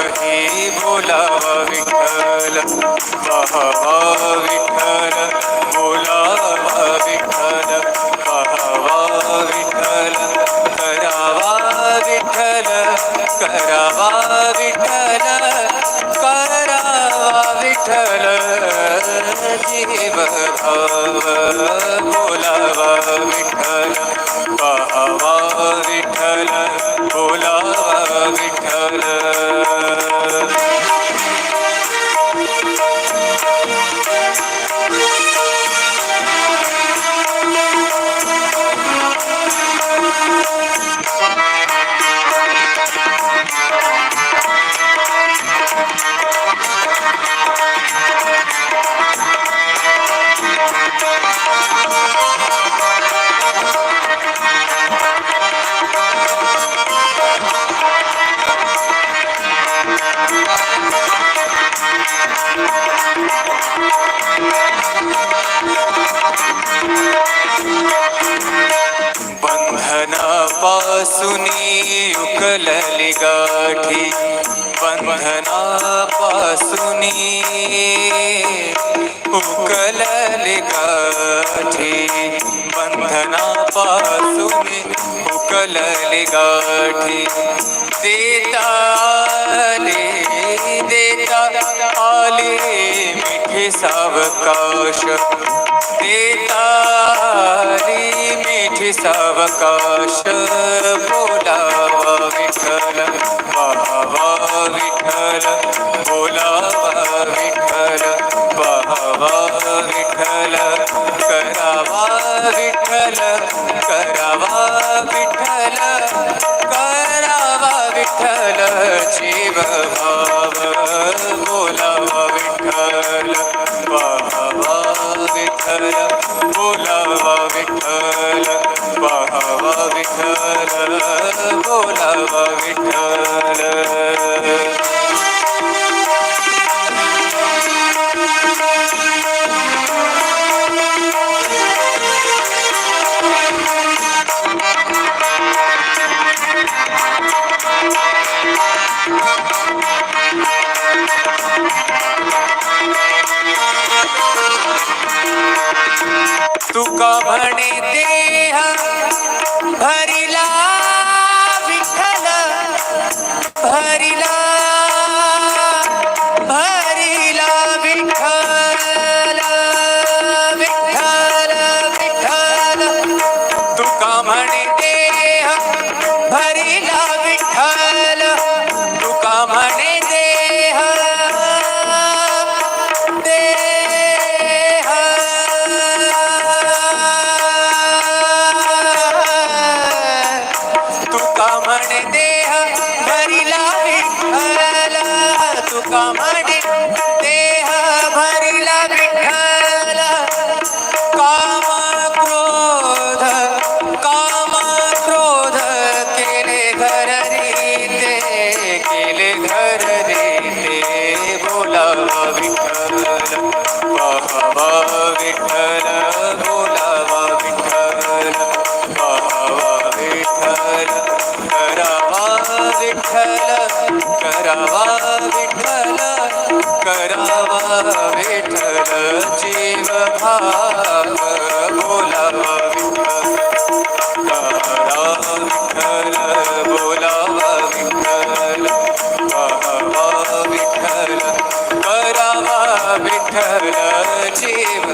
ही बोलावा विठ्ठल. पाहावा विठ्ठल बोलावा विठ्ठल. पाहावा विठ्ठल करावा विठ्ठल करावा बंधनापासुनी उकलली गाठी. बंधनापासुनी उकलली गाठी. बंधनापासुनी उकलली गाठी. देता देता सावकाश देतारी मिठी सावकाश बोलावा विठ्ठल. विठ्ठल बोलावा विठ्ठल तुका म्हणे देह तुका म्हणे विठ्ठल करावा विठ्ठल करावा विठ्ठल जीव भाव बोलावा विठ्ठल करा विठ्ठल बोलावा विठ्ठल पाहावा विठ्ठल करावा विठ्ठल जीव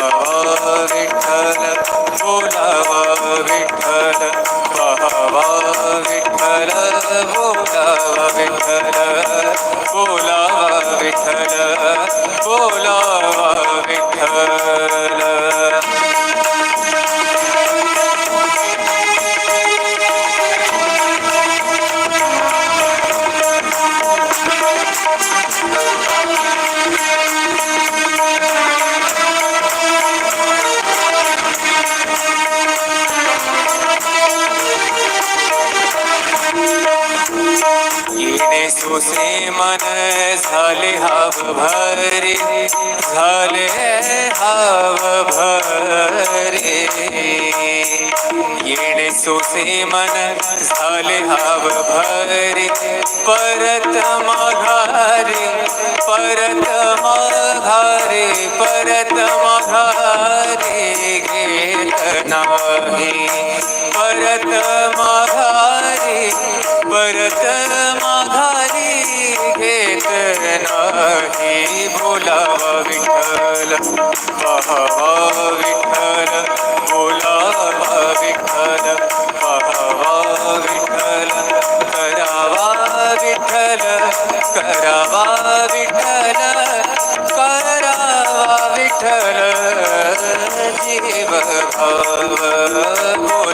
पहावा हाव भरे झाले हाव भरे. येणे सोसे मन झाले हाव भरे. परत माघारे परत माघारे परत माघारे घेत नाही. परत माघारी परत विठ्ठल पहावा विठ्ठल बोलावा विठ्ठल पहावा विठ्ठल करावा विठ्ठल करावा विठ्ठल करावा विठ्ठल जीव भाव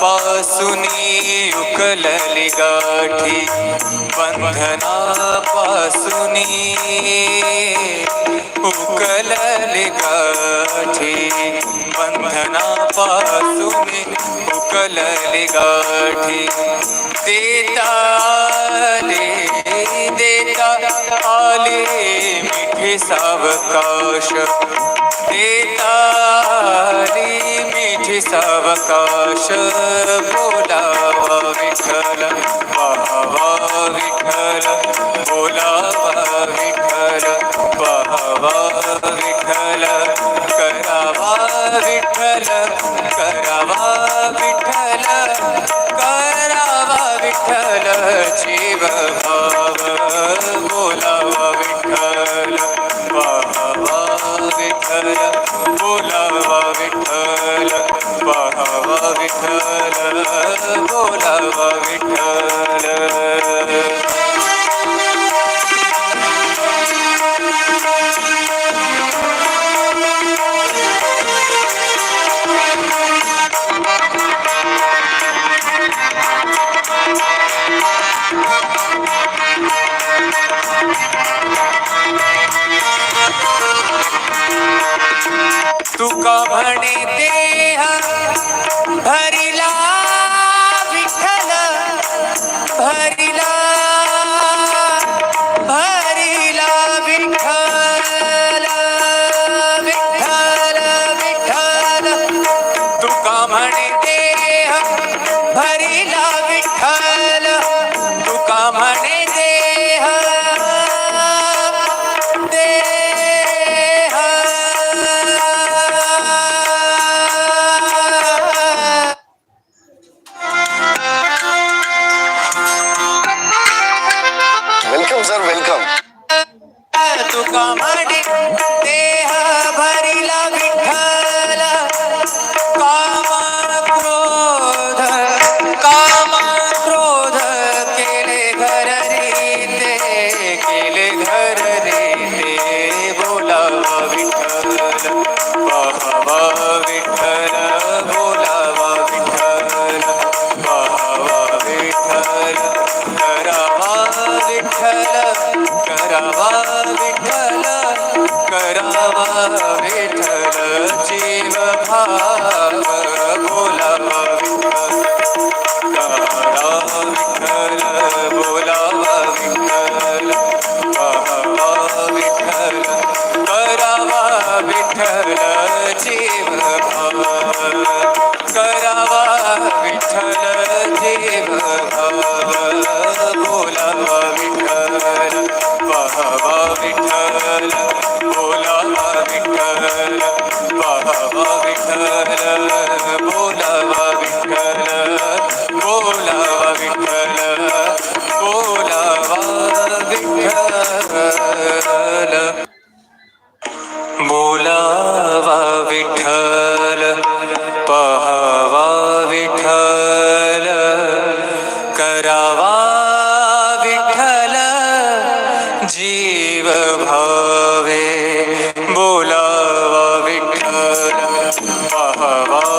पासुनी उकलली गाठी. बंधनापासून उकलली गाठी. बंधनापासून उकलली गाठी. देता देता आले मिठे सावकाश. देता सावकाश बोलावा तुका म्हणे देह भरिला Oh, love, I'm